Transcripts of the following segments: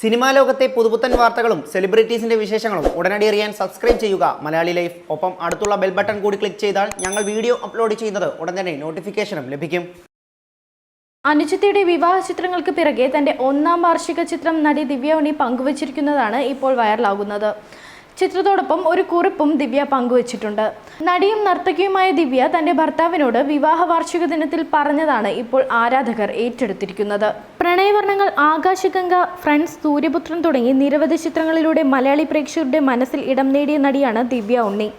Cinema ലോകത്തെ പുതുപുത്തൻ വാർത്തകളും സെലിബ്രിറ്റീസിന്റെ വിശേഷങ്ങളും ഉടനടി അറിയാൻ സബ്സ്ക്രൈബ് ചെയ്യുക. മലയാളി ലൈഫ്. ഒപ്പം അടുത്തുള്ള ബെൽ ബട്ടൺ കൂടി ക്ലിക്ക് ചെയ്താൽ ഞങ്ങൾ വീഡിയോ അപ്ലോഡ് ചെയ്യുന്നത് ഉടൻ തന്നെ നോട്ടിഫിക്കേഷനും ലഭിക്കും. അനുജിത്തയുടെ വിവാഹ ചിത്രങ്ങൾക്ക് പിറകെ തന്റെ ഒന്നാം വാർഷിക ചിത്രം നടി ദിവ്യ ഉണ്ണി പങ്കുവച്ചിരിക്കുന്നതാണ് ഇപ്പോൾ വൈറലാകുന്നത്. ചിത്രത്തോടൊപ്പം ഒരു കുറിപ്പും ദിവ്യ പങ്കുവച്ചിട്ടുണ്ട്. നടിയും നർത്തകിയുമായ ദിവ്യ തന്റെ ഭർത്താവിനോട് വിവാഹ വാർഷിക ദിനത്തിൽ പറഞ്ഞതാണ് ഇപ്പോൾ ആരാധകർ ഏറ്റെടുത്തിരിക്കുന്നത്. പ്രണയവർണങ്ങൾ ആകാശഗംഗ ഫ്രണ്ട്സ് സൂര്യപുത്രൻ തുടങ്ങി നിരവധി ചിത്രങ്ങളിലൂടെ മലയാളി പ്രേക്ഷകരുടെ മനസ്സിൽ ഇടം നേടിയ നടിയാണ് ദിവ്യ ഉണ്ണി.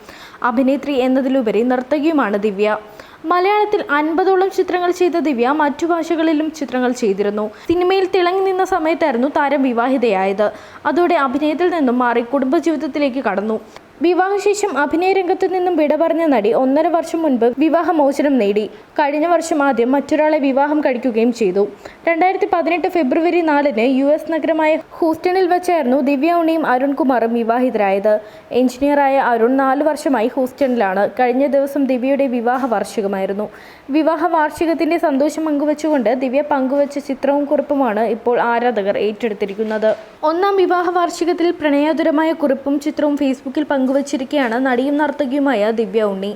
അഭിനേത്രി എന്നതിലുപരി നർത്തകിയുമാണ് ദിവ്യ. മലയാളത്തിൽ അൻപതോളം ചിത്രങ്ങൾ ചെയ്ത ദിവ്യ മറ്റു ഭാഷകളിലും ചിത്രങ്ങൾ ചെയ്തിരുന്നു. സിനിമയിൽ തിളങ്ങി നിന്ന സമയത്തായിരുന്നു താരം വിവാഹിതയായത്. അതോടെ അഭിനയത്തിൽ നിന്നും മാറി കുടുംബജീവിതത്തിലേക്ക് കടന്നു. വിവാഹശേഷം അഭിനയ രംഗത്തു നിന്നും വിട പറഞ്ഞ നടി ഒന്നര വർഷം മുൻപ് വിവാഹമോചനം നേടി. കഴിഞ്ഞ വർഷം ആദ്യം മറ്റൊരാളെ വിവാഹം കഴിക്കുകയും ചെയ്തു. രണ്ടായിരത്തി പതിനെട്ട് ഫെബ്രുവരി നാലിന് യു എസ് നഗരമായ ഹൂസ്റ്റണിൽ വെച്ചായിരുന്നു ദിവ്യ ഉണ്ണിയും അരുൺകുമാറും വിവാഹിതരായത്. എഞ്ചിനീയറായ അരുൺ നാല് വർഷമായി ഹൂസ്റ്റണിലാണ്. കഴിഞ്ഞ ദിവസം ദിവ്യയുടെ വിവാഹ വാർഷികമായിരുന്നു. വിവാഹ വാർഷികത്തിന്റെ സന്തോഷം പങ്കുവച്ചുകൊണ്ട് ദിവ്യ പങ്കുവച്ച ചിത്രവും കുറിപ്പുമാണ് ഇപ്പോൾ ആരാധകർ ഏറ്റെടുത്തിരിക്കുന്നത്. ഒന്നാം വിവാഹ വാർഷികത്തിൽ പ്രണയാതുരമായ കുറിപ്പും ചിത്രവും ഫേസ്ബുക്കിൽ പങ്കുവച്ചിരിക്കുകയാണ് നടിയും നർത്തകിയുമായ ദിവ്യ ഉണ്ണി.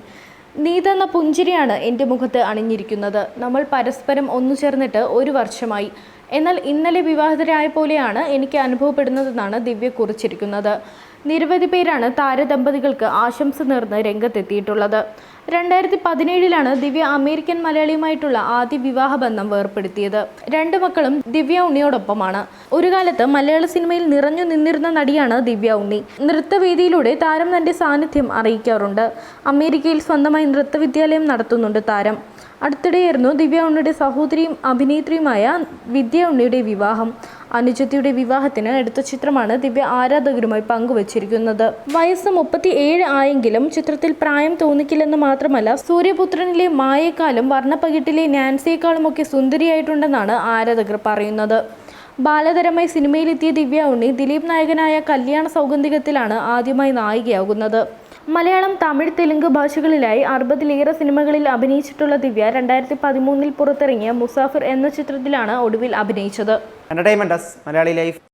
നീ തന്ന പുഞ്ചിരിയാണ് എന്റെ മുഖത്ത് അണിഞ്ഞിരിക്കുന്നത്. നമ്മൾ പരസ്പരം ഒന്നു ചേർന്നിട്ട് ഒരു വർഷമായി. എന്നാൽ ഇന്നലെ വിവാഹിതരായ പോലെയാണ് എനിക്ക് അനുഭവപ്പെടുന്നതെന്നാണ് ദിവ്യ കുറിച്ചിരിക്കുന്നത്. നിരവധി പേരാണ് താരദമ്പതികൾക്ക് ആശംസ നേർന്ന് രംഗത്തെത്തിയിട്ടുള്ളത്. രണ്ടായിരത്തി പതിനേഴിലാണ് ദിവ്യ അമേരിക്കൻ മലയാളിയുമായിട്ടുള്ള ആദ്യ വിവാഹ ബന്ധം വേർപ്പെടുത്തിയത്. രണ്ടു മക്കളും ദിവ്യ ഉണ്ണിയോടൊപ്പമാണ്. ഒരു കാലത്ത് മലയാള സിനിമയിൽ നിറഞ്ഞു നിന്നിരുന്ന നടിയാണ് ദിവ്യ ഉണ്ണി. നൃത്തവേദിയിലൂടെ താരം തന്റെ സാന്നിധ്യം അറിയിക്കാറുണ്ട്. അമേരിക്കയിൽ സ്വന്തമായി നൃത്തവിദ്യാലയം നടത്തുന്നുണ്ട് താരം. അടുത്തിടെയായിരുന്നു ദിവ്യ ഉണ്ണിയുടെ സഹോദരിയും അഭിനേത്രിയുമായ വിദ്യ ഉണ്ണിയുടെ വിവാഹം. അനുജത്തിയുടെ വിവാഹത്തിന് എടുത്ത ചിത്രമാണ് ദിവ്യ ആരാധകരുമായി പങ്കുവച്ചിരിക്കുന്നത്. വയസ്സ് മുപ്പത്തി ഏഴ് ആയെങ്കിലും ചിത്രത്തിൽ പ്രായം തോന്നിക്കില്ലെന്ന് മാത്രമല്ല സൂര്യപുത്രനിലെ മായേക്കാളും വർണപ്പകിട്ടിലെ നാൻസിയേക്കാളുമൊക്കെ സുന്ദരിയായിട്ടുണ്ടെന്നാണ് ആരാധകർ പറയുന്നത്. ബാലതരമായി സിനിമയിലെത്തിയ ദിവ്യ ഉണ്ണി ദിലീപ് നായകനായ കല്യാണ സൗഗന്ധികത്തിലാണ് ആദ്യമായി നായികയാകുന്നത്. മലയാളം തമിഴ് തെലുങ്ക് ഭാഷകളിലായി അറുപതിലേറെ സിനിമകളിൽ അഭിനയിച്ചിട്ടുള്ള ദിവ്യ രണ്ടായിരത്തി പതിമൂന്നിൽ പുറത്തിറങ്ങിയ മുസാഫിർ എന്ന ചിത്രത്തിലാണ് ഒടുവിൽ അഭിനയിച്ചത്.